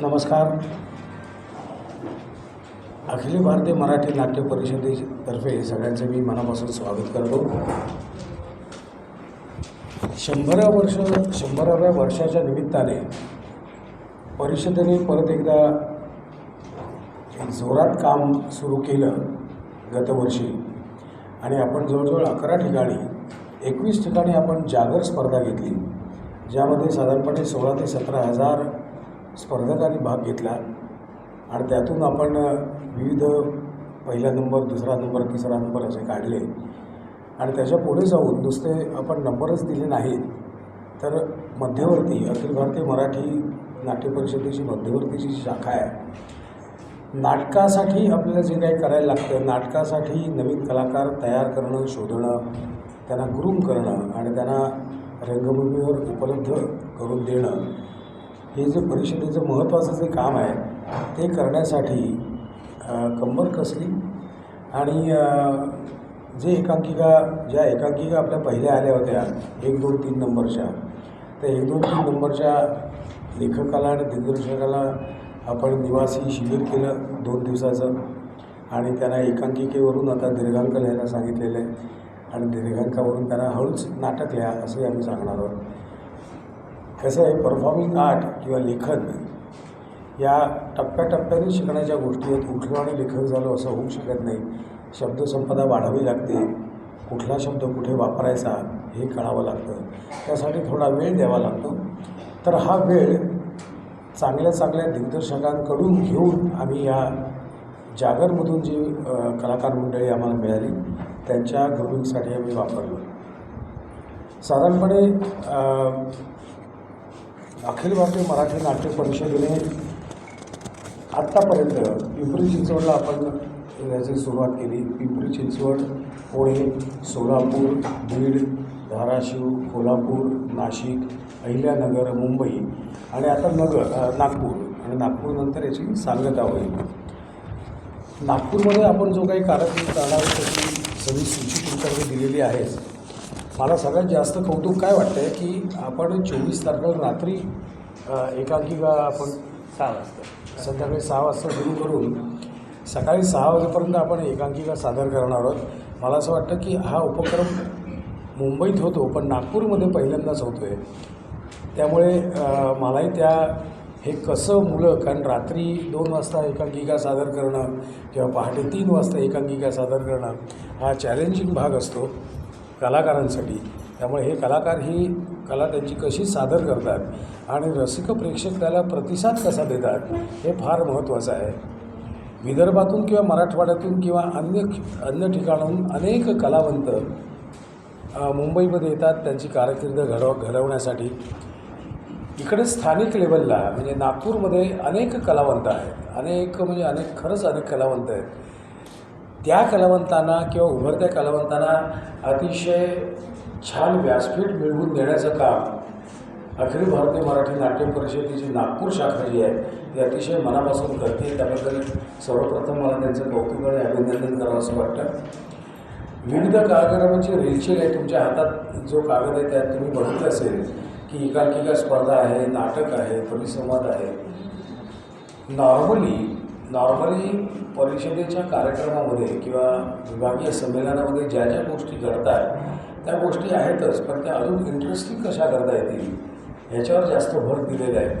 नमस्कार. अखिल भारतीय मराठी नाट्य परिषदेतर्फे सगळ्यांचं मी मनापासून स्वागत करतो. शंभरा वर्ष शंभराव्या वर्षाच्या निमित्ताने परिषदेने परत एकदा एक जोरात काम सुरू केलं गतवर्षी. आणि आपण जवळजवळ अकरा ठिकाणी एकवीस ठिकाणी आपण जागर स्पर्धा घेतली ज्यामध्ये साधारणपणे सोळा ते सतरा हजार स्पर्धकांनी भाग घेतला. आणि त्यातून आपण विविध पहिला नंबर दुसरा नंबर तिसरा नंबर असे काढले. आणि त्याच्या पुढे जाऊन नुसते आपण नंबरच दिले नाहीत तर मध्यवर्ती अखिल भारतीय मराठी नाट्य परिषदेची मध्यवर्तीची जी शाखा आहे. नाटकासाठी आपल्याला जे काही करायला लागतं नाटकासाठी नवीन कलाकार तयार करणं शोधणं त्यांना ग्रूम करणं आणि त्यांना रंगभूमीवर उपलब्ध करून देणं हे जे परिषदेचं महत्त्वाचं जे काम आहे ते करण्यासाठी कंबर कसली? आणि जे एकांकिका ज्या एकांकिका आपल्या पहिल्या आल्या होत्या एक दोन तीन नंबरच्या त्या एक दोन तीन नंबरच्या लेखकाला आणि दिग्दर्शकाला आपण निवासी शिबिर केलं दोन दिवसाचं. आणि त्यांना एकांकिकेवरून आता दीर्घांक लिहायला सांगितलेलं आहे. आणि दीर्घांकावरून त्यांना हळूच नाटक लिहा असंही आम्ही सांगणार आहोत. कसं आहे परफॉर्मिंग आर्ट किंवा लेखन या टप्प्याटप्प्याने शिकण्याच्या गोष्टी आहेत. उठलो आणि लेखक झालो असं होऊ शकत नाही. शब्दसंपदा वाढावी लागते. कुठला शब्द कुठे वापरायचा हे कळावं लागतं. त्यासाठी थोडा वेळ द्यावा लागतो. तर हा वेळ चांगल्या चांगल्या दिग्दर्शकांकडून घेऊन आम्ही या जागरमधून जी कलाकार मंडळी आम्हाला मिळाली त्यांच्या ग्रुपिंगसाठी आम्ही वापरलो. साधारणपणे अखिल भारतीय मराठी नाट्य परिषदेने आत्तापर्यंत पिंपरी चिंचवडला आपण याची सुरुवात केली. पिंपरी चिंचवड पुणे सोलापूर बीड धाराशिव कोल्हापूर नाशिक अहिल्यानगर मुंबई आणि आता नगर नागपूर आणि नागपूरनंतर याची सांगता होईल. नागपूरमध्ये आपण जो काही कार्यक्रम करणार आहोत त्याची सगळी सूची तुमच्याकडे दिलेली आहेच मला सगळ्यात जास्त कौतुक काय वाटतं आहे की आपण चोवीस तारखेला रात्री एकांकिका आपण सहा वाजता संध्याकाळी सहा वाजता सुरू करून सकाळी सहा वाजेपर्यंत आपण एकांकिका सादर करणार आहोत. मला असं वाटतं की हा उपक्रम मुंबईत होतो पण नागपूरमध्ये पहिल्यांदाच होतो आहे त्यामुळे मलाही त्या हे कसं मुलं कारण रात्री दोन वाजता एकांकिका सादर करणं किंवा पहाटे तीन वाजता एकांकिका सादर करणं हा चॅलेंजिंग भाग असतो. कलाकारांसाठी. त्यामुळे हे कलाकार ही कला त्यांची कशी सादर करतात आणि रसिक प्रेक्षक त्याला प्रतिसाद कसा देतात हे फार महत्त्वाचं आहे. विदर्भातून किंवा मराठवाड्यातून किंवा अन्य अन्य ठिकाणाहून अनेक कलावंत मुंबईमध्ये येतात. त्यांची कारकीर्द घडव घडवण्यासाठी. इकडे स्थानिक लेवलला म्हणजे नागपूरमध्ये अनेक कलावंत आहेत. अनेक म्हणजे अनेक खरंच अनेक कलावंत आहेत. त्या कलावंतांना किंवा उभरत्या कलावंतांना अतिशय छान व्यासपीठ मिळवून देण्याचं काम अखिल भारतीय मराठी नाट्य परिषदेची नागपूर शाखा जी आहे ती अतिशय मनापासून करते. त्याबद्दल सर्वप्रथम मला त्यांचं कौतुक आणि अभिनंदन करावं असं वाटतं. विविध कार्यक्रमाची रेलचेल आहे. तुमच्या हातात जो कागद आहे त्यात तुम्ही बघितलं असेल की एकांकिका स्पर्धा आहे नाटक आहे परिसंवाद आहे. नॉर्मली नॉर्मली परिषदेच्या कार्यक्रमामध्ये किंवा विभागीय संमेलनामध्ये ज्या ज्या गोष्टी घडतात त्या गोष्टी आहेतच पण त्या अजून इंटरेस्टिंग कशा करता येतील ह्याच्यावर जास्त भर दिलेला आहे.